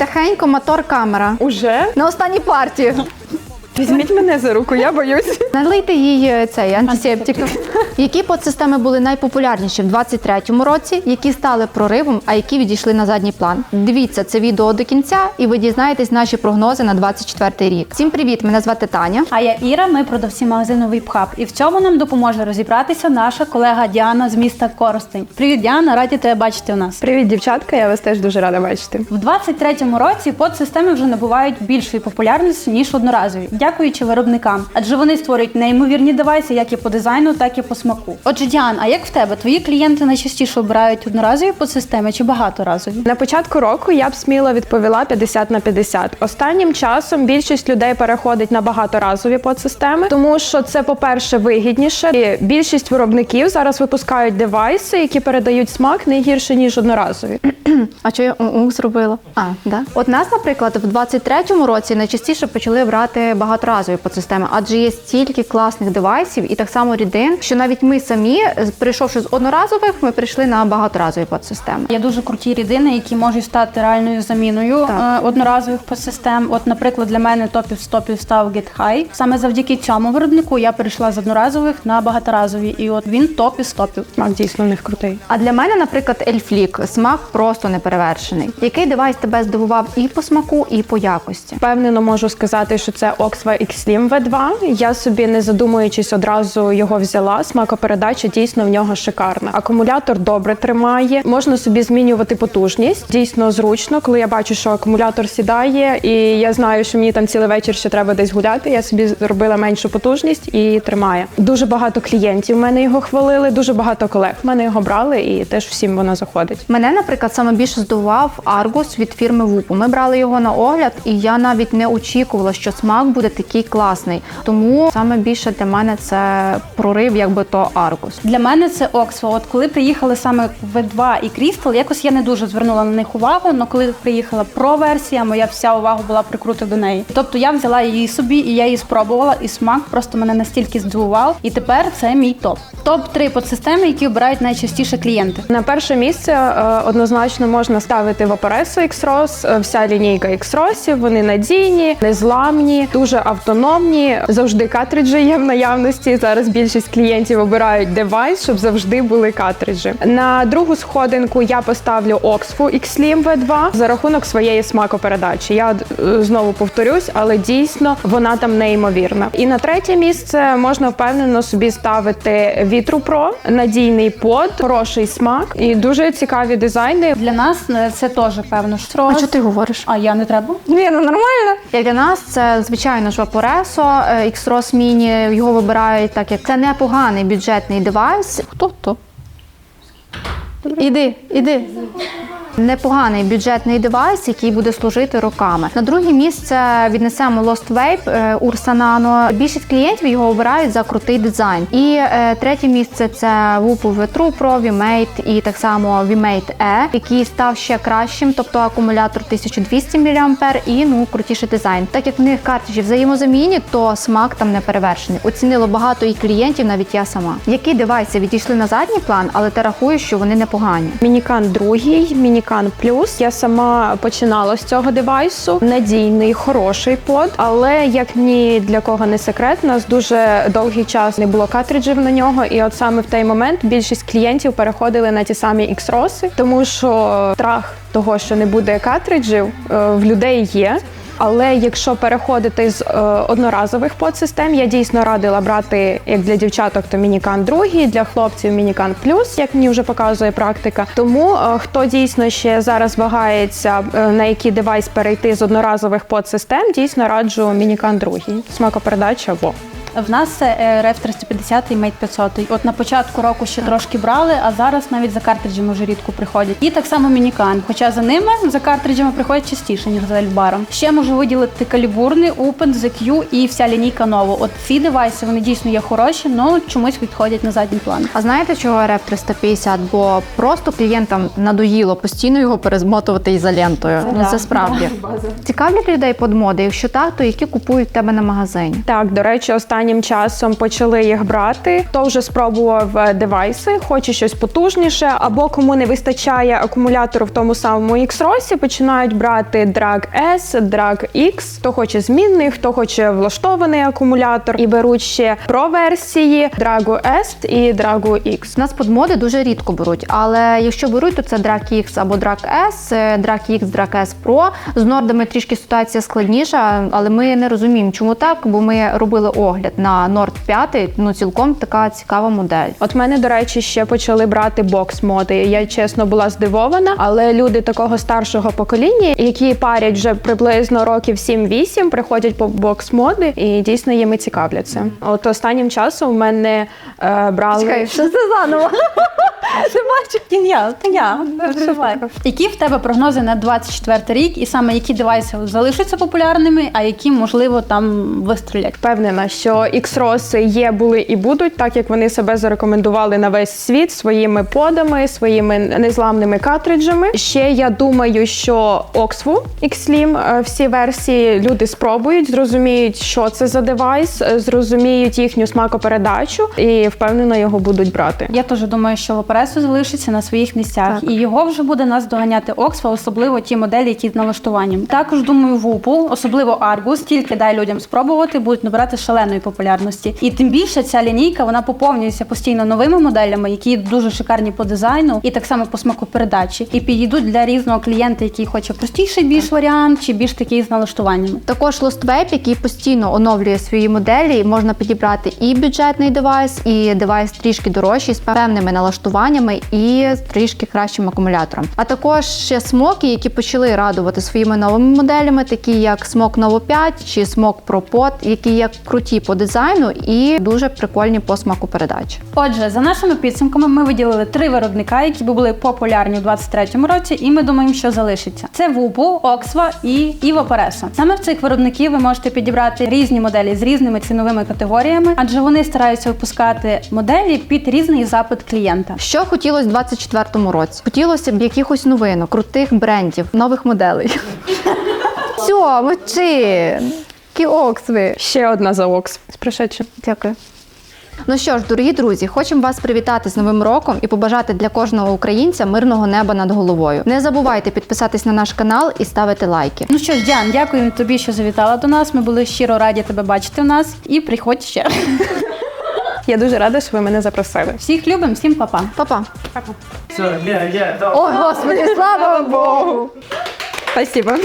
Тихенько, мотор, камера. Уже? На останній партії. Візьміть мене за руку, я боюсь. Налийте їй е, цей антисептик. Які подсистеми були найпопулярніші в 23-му році, які стали проривом, а які відійшли на задній план? Дивіться це відео до кінця, і ви дізнаєтесь наші прогнози на 24-й рік. Всім привіт! Мене звати Таня. А я Іра, ми продавці магазину VIPHub. І в цьому нам допоможе розібратися наша колега Діана з міста Коростень. Привіт, Діана, раді тебе бачити у нас. Привіт, дівчатка, я вас теж дуже рада бачити. В 23-му році подсистеми вже набувають більшої популярності ніж одноразові, дякуючи виробникам, адже вони створюють неймовірні девайси як і по дизайну, так і по смаку. Отже, Діан, а як в тебе? Твої клієнти найчастіше обирають одноразові подсистеми чи багаторазові? На початку року я б сміло відповіла 50 на 50. Останнім часом більшість людей переходить на багаторазові подсистеми, тому що це, по-перше, вигідніше. І більшість виробників зараз випускають девайси, які передають смак не гірше ніж одноразові. А що я у зробила? А, да. От нас, наприклад, в 23-му році найчастіше почали брати багаторазові подсистеми, адже є стільки класних девайсів і так само рідин, що навіть ми самі, прийшовши з одноразових, ми прийшли на багаторазові подсистеми. Є дуже круті рідини, які можуть стати реальною заміною Так. е, одноразових подсистем. От, наприклад, для мене топів з топів став Get High. Саме завдяки цьому виробнику я перейшла з одноразових на багаторазові, і от він топ із топів. Смак дійсно в них крутий. А для мене, наприклад, Ельфлік смак просто неперевершений. Який девайс тебе здивував і по смаку, і по якості? Впевнено можу сказати, що це Oxva Xlim V2. Я собі не задумуючись одразу його взяла. Смакопередача дійсно в нього шикарна. Акумулятор добре тримає. Можна собі змінювати потужність. Дійсно зручно, коли я бачу, що акумулятор сідає, і я знаю, що мені там цілий вечір ще треба десь гуляти. Я собі зробила меншу потужність і тримає. Дуже багато клієнтів мене його хвалили. Дуже багато колег мене його брали, і теж всім воно заходить. Мене, наприклад, саме більше здивував Argus від фірми Вупу. Ми брали його на огляд, і я навіть не очікувала, що смак буде такий класний. Тому саме більше для мене це прорив, якби то Argus. Для мене це. От коли приїхали саме V2 і Crystal, якось я не дуже звернула на них увагу. але коли приїхала Pro версія, моя вся увага була прикрута до неї. Тобто я взяла її собі і я її спробувала, і смак просто мене настільки здивував. І тепер це мій топ. Топ 3 подсистеми, які обирають найчастіше клієнти. На перше місце е, однозначно можна ставити Vaporesso X-Ros, е, вся лінійка X-Rosів, Вони надійні, незламні, дуже автономні. Завжди картриджі є в наявності. Зараз більшість клієнтів обирають девайс, щоб завжди були картриджі. На другу сходинку я поставлю Oxfu X-Slim V2 за рахунок своєї смакопередачі. Я е, знову повторюсь, але дійсно вона там неймовірна. І на третє місце можна впевнено собі ставити Vitru Pro, надійний под, хороший смак і дуже цікаві дизайни. Для нас е, це теж певно що. А що ти говориш? А я не треба. Ні, ну нормально. Для нас, це звичайно ж Vaporesso, X-Ros Mini, його вибирають так, як це непоганий бюджетний девайс. Хто то? Іди, іди. Непоганий бюджетний девайс, який буде служити роками. На друге місце віднесемо Lost Vape е, Ursa Nano. Більшість клієнтів його обирають за крутий дизайн. І е, третє місце це Whoop V3 Pro, VMate і так само VMate E, який став ще кращим, тобто акумулятор 1200 мАh і ну крутіший дизайн. Так як в них картриджі взаємозамінні, то смак там не перевершений. Оцінило багато і клієнтів, навіть я сама. Які девайси відійшли на задній план, але ти рахуєш, що вони непогані. Мінікан другий, Мінікан Плюс. Я сама починала з цього девайсу. Надійний, хороший под, але як ні для кого не секрет, у нас дуже довгий час не було картриджів на нього. І от саме в той момент більшість клієнтів переходили на ті самі X-роси, тому що страх того, що не буде картриджів, е, в людей є. Але якщо переходити з е, одноразових подсистем, я дійсно радила брати як для дівчаток, то мінікан другий, для хлопців мінікан плюс, як мені вже показує практика. Тому е, хто дійсно ще зараз вагається, е, на який девайс перейти з одноразових подсистем, дійсно раджу мінікан другий. Смакопередача во. В нас це е, 350 і Mate 500. От на початку року ще трошки брали, а зараз навіть за картриджами вже рідко приходять. І так само мінікан. Хоча за ними за картриджами приходять частіше, ніж за ельбаром. Ще можу виділити калібурний, Open, ZQ і вся лінійка ново. От ці девайси вони дійсно є хороші, але чомусь відходять на задній план. А знаєте, чого РФ 350? Бо просто клієнтам надоїло постійно його перезмотувати ізолентою. ну це справді. Цікавлять людей подмоди? Якщо так, то які купують в тебе на магазині? Так, до речі, останнім останнім часом почали їх брати. Хто вже спробував е, девайси, хоче щось потужніше, або кому не вистачає акумулятору в тому самому X-Rosі, починають брати Drag S, Drag X. Хто хоче змінний, хто хоче влаштований акумулятор, і беруть ще Pro версії Drago S і Drago X. У нас подмоди дуже рідко беруть, але якщо беруть, то це Drag X або Drag S, е, Drag X, Drag S Pro. З нордами трішки ситуація складніша, але ми не розуміємо, чому так, бо ми робили огляд на Nord 5, ну цілком така цікава модель. От мене, до речі, ще почали брати бокс-моди. Я чесно була здивована, але люди такого старшого покоління, які парять вже приблизно років 7-8, приходять по бокс-моди і дійсно їми цікавляться. От останнім часом в мене е, брали що це заново? Я, та я, не переживай. Які в тебе прогнози на 24 рік, і саме які девайси залишаться популярними, а які, можливо, там вистрілять? Впевнена, що X-Ross є, були і будуть, так як вони себе зарекомендували на весь світ своїми подами, своїми незламними картриджами. Ще я думаю, що Oxfu X-Slim, е, всі версії люди спробують, зрозуміють, що це за девайс, е, зрозуміють їхню смакопередачу і впевнено його будуть брати. Я теж думаю, що Лопересо залишиться на своїх місцях, і його вже буде нас доганяти Оксфа, особливо ті моделі, які з налаштуванням. Також думаю, Вупу, особливо Аргус, тільки дай людям спробувати, будуть набирати шаленої популярності. І тим більше ця лінійка вона поповнюється постійно новими моделями, які дуже шикарні по дизайну і так само по смакопередачі. І підійдуть для різного клієнта, який хоче простіший більш варіант, чи більш такий з налаштуваннями. Також Lost Vape, який постійно оновлює свої моделі, можна підібрати і бюджетний девайс, і девайс трішки дорожчий з певними налаштуваннями і трішки кращим акумулятором. А також ще смоки, які почали радувати своїми новими моделями, такі як Smok Novo 5 чи Smok Pro Pod, які є круті по дизайну і дуже прикольні по смаку передачі. Отже, за нашими підсумками, ми виділили три виробника, які були популярні у 23-му році, і ми думаємо, що залишиться. Це Вупу, Оксва і Іво Пересо. Саме в цих виробників ви можете підібрати різні моделі з різними ціновими категоріями, адже вони стараються випускати моделі під різний запит клієнта. Що хотілося в 24-му році? Хотілося б якихось новинок, крутих брендів, нових моделей. Все, мовчи! Кіоксви. Ще одна за Окс пришедшим. Дякую. Ну що ж, дорогі друзі, хочемо вас привітати з Новим роком і побажати для кожного українця мирного неба над головою. Не забувайте підписатись на наш канал і ставити лайки. Ну що ж, Діан, дякуємо тобі, що завітала до нас. Ми були щиро раді тебе бачити у нас. І приходь ще. Я дуже рада, що ви мене запросили. Всіх любимо, всім па-па. Па-па. Все, yeah, yeah, О, Господи, слава Богу! Спасибо.